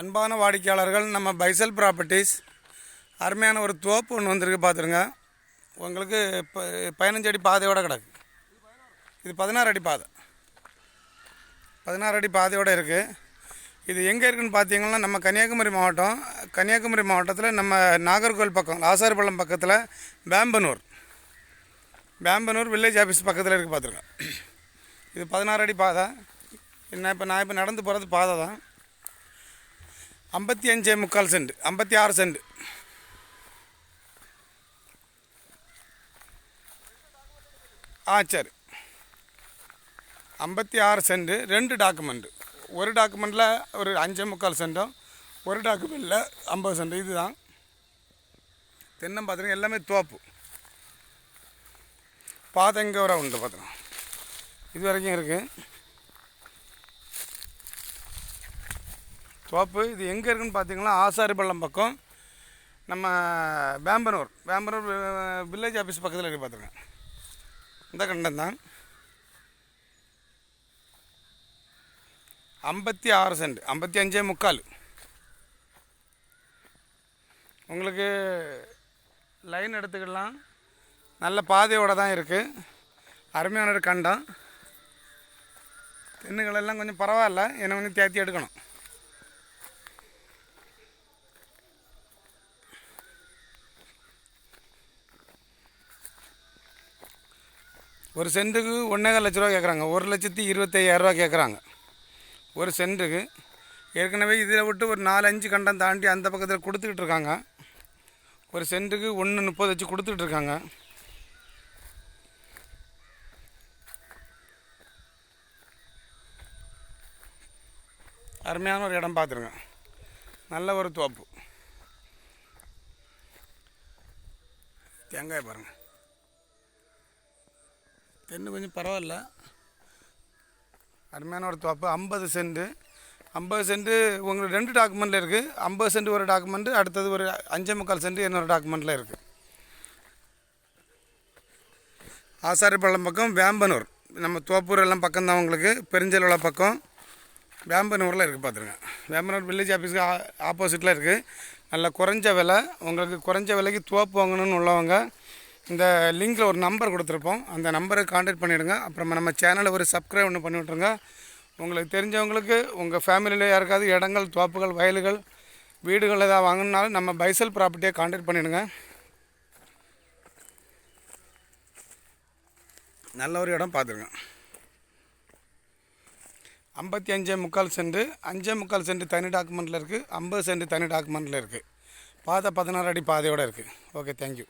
அன்பான வாடிக்கையாளர்கள் நம்ம பைசல் ப்ராப்பர்ட்டிஸ் அருமையான ஒரு தோப்பு ஒன்று வந்திருக்கு பார்த்துருங்க உங்களுக்கு இப்போ பதினஞ்சு அடி பாதையோடு கிடக்கு. இது பதினாறு அடி பாதை. பதினாறு அடி பாதையோடு இருக்குது இது எங்கே இருக்குதுன்னு பார்த்தீங்கன்னா நம்ம கன்னியாகுமரி மாவட்டம் கன்னியாகுமரி மாவட்டத்தில் நம்ம நாகர்கோவில் பக்கம் ஆசாரிப்பள்ளம் பக்கத்தில் பேம்பனூர் பேம்பனூர் வில்லேஜ் ஆஃபீஸ் பக்கத்தில் இருக்குது பார்த்துருங்க இது பதினாறு அடி பாதை. என்ன இப்போ நான் இப்போ நடந்து போகிறது பாதை தான் ஐம்பத்தி அஞ்சே முக்கால் சென்ட் ஐம்பத்தி ஆறு சென்ட். ஆ சரி. ஐம்பத்தி ஆறு சென்ட் ரெண்டு டாக்குமெண்ட்டு ஒரு டாக்குமெண்ட்டில் ஒரு அஞ்சே முக்கால் சென்டும் ஒரு டாக்குமெண்ட்டில் ஐம்பது சென்ட். இதுதான். தென்னம் பார்த்துருங்க எல்லாமே தோப்பு. பாதை இங்கே வர உண்டு பார்த்துருங்க இது வரைக்கும் இருக்குது தோப்பு இது எங்கே இருக்குன்னு பார்த்தீங்கன்னா ஆசாரிப்பள்ளம் பக்கம். நம்ம பேம்பனூர் பேம்பனூர் வில்லேஜ் ஆஃபீஸ் பக்கத்தில் இருக்கு பார்த்துருங்க இந்த கண்டம் தான். ஐம்பத்தி ஆறு சென்ட். ஐம்பத்தி அஞ்சே முக்கால். உங்களுக்கு லைன் எடுத்துக்கலாம். நல்ல பாதையோடு தான் இருக்குது அருமையான ஒரு கண்டம். தென்னுகள் எல்லாம் கொஞ்சம் பரவாயில்ல. என்னை கொஞ்சம் தேத்தி எடுக்கணும். ஒரு சென்ட்டுக்கு ஒன்றேகால் லட்ச ரூபா கேட்குறாங்க ஒரு லட்சத்தி இருபத்தையாயிரரூவா கேட்குறாங்க ஒரு சென்ட்டுக்கு ஏற்கனவே இதில் விட்டு ஒரு நாலு அஞ்சு கண்டம் தாண்டி அந்த பக்கத்தில் கொடுத்துக்கிட்டு இருக்காங்க. ஒரு சென்ட்டுக்கு ஒன்று முப்பது வச்சு கொடுத்துக்கிட்டு இருக்காங்க. அருமையான ஒரு இடம் பார்த்துருங்க நல்ல ஒரு தோப்பு. தேங்காய் பாருங்கள் தென்னு கொஞ்சம் பரவாயில்ல. அருமையான ஒரு தோப்பு. ஐம்பது சென்ட்டு ஐம்பது சென்ட்டு உங்களுக்கு ரெண்டு டாக்குமெண்ட்டில் இருக்குது ஐம்பது சென்ட் ஒரு டாக்குமெண்ட்டு அடுத்தது ஒரு அஞ்சே முக்கால் சென்ட் இன்னொரு டாக்குமெண்ட்டில் இருக்குது ஆசாரிப்பள்ளம் பக்கம் வேம்பனூர். நம்ம தோப்பூர் எல்லாம் பக்கம் தான் உங்களுக்கு. பெருஞ்சலோட பக்கம் வேம்பனூரில் இருக்குது பார்த்துருங்க வேம்பனூர் வில்லேஜ் ஆஃபீஸுக்கு ஆப்போசிட்டில் இருக்குது நல்ல குறைஞ்ச விலை. உங்களுக்கு குறைஞ்ச விலைக்கு தோப்பு வாங்கணும்னு உள்ளவங்க இந்த லிங்கில் ஒரு நம்பர் கொடுத்துருப்போம். அந்த நம்பரை காண்டாக்ட் பண்ணிவிடுங்க அப்புறமா நம்ம சேனலை ஒரு சப்ஸ்கிரைப் ஒன்று பண்ணி விட்ருங்க உங்களுக்கு தெரிஞ்சவங்களுக்கு உங்கள் ஃபேமிலியில் யாருக்காவது இடங்கள் தோப்புகள் வயல்கள் வீடுகள் ஏதாவது வாங்கினாலும் நம்ம பைசல் ப்ராப்பர்ட்டியை காண்டாக்ட் பண்ணிவிடுங்க நல்ல ஒரு இடம் பார்த்துருங்க. ஐம்பத்தி அஞ்சே முக்கால் சென்ட் அஞ்சே முக்கால் சென்ட் தனி டாக்குமெண்ட்டில் இருக்குது ஐம்பது சென்ட் தனி டாக்குமெண்ட்டில் இருக்குது பாதை பதினாறு அடி பாதையோடு இருக்குது ஓகே தேங்க்யூ